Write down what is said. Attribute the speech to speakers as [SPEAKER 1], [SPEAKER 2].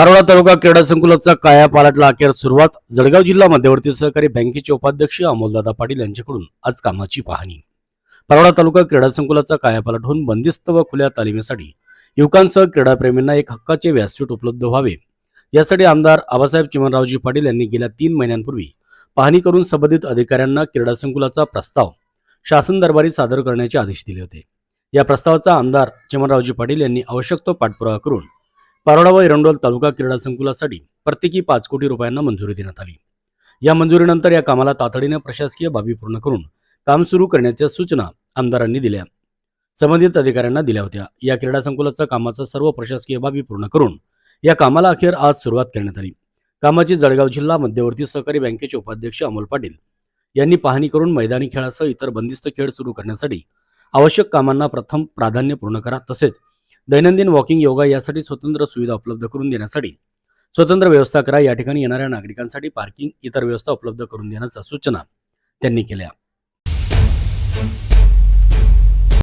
[SPEAKER 1] पारोळा तालुका क्रीडा संकुलाचा काया पालटला अखेर सुरुवात. जळगाव जिल्हा मध्यवर्ती सहकारी बँकेचे उपाध्यक्ष अमोलदादा पाटील यांच्याकडून आज कामाची पाहणी. पारोळा तालुका क्रीडा संकुलाचा कायापालट होऊन बंदिस्त व खुल्या तालिमीसाठी युवकांसह क्रीडाप्रेमींना एक हक्काचे व्यासपीठ उपलब्ध व्हावे. यासाठी आमदार आबासाहेब चिमणरावजी पाटील यांनी गेल्या तीन महिन्यांपूर्वी पाहणी करून संबंधित अधिकाऱ्यांना क्रीडा संकुलाचा प्रस्ताव शासन दरबारी सादर करण्याचे आदेश दिले होते. या प्रस्तावाचा आमदार चिमनरावजी पाटील यांनी आवश्यक तो पाठपुरावा करून पारोडा व एरंडोल तालुका क्रीडा संकुलासाठी प्रत्येकी पाच कोटी रुपयांना मंजुरी देण्यात आली. या मंजुरीनंतर या कामाला तातडीने प्रशासकीय बाबी पूर्ण करून काम सुरू करण्याच्या सूचना आमदारांनी दिल्या. संबंधित अधिकाऱ्यांना दिल्या होत्या. या क्रीडा संकुलाच्या कामाचा सर्व प्रशासकीय बाबी पूर्ण करून या कामाला अखेर आज सुरुवात करण्यात आली. कामाची जळगाव जिल्हा मध्यवर्ती सहकारी बँकेचे उपाध्यक्ष अमोल पाटील यांनी पाहणी करून मैदानी खेळासह इतर बंदिस्त खेळ सुरू करण्यासाठी आवश्यक कामांना प्रथम प्राधान्य पूर्ण करा तसेच दैनंदिन वॉकिंग योगा यासाठी स्वतंत्र सुविधा उपलब्ध करून देण्यासाठी स्वतंत्र व्यवस्था करा. या ठिकाणी येणाऱ्या नागरिकांसाठी पार्किंग इतर व्यवस्था उपलब्ध करून देण्याच्या सूचना त्यांनी केल्या.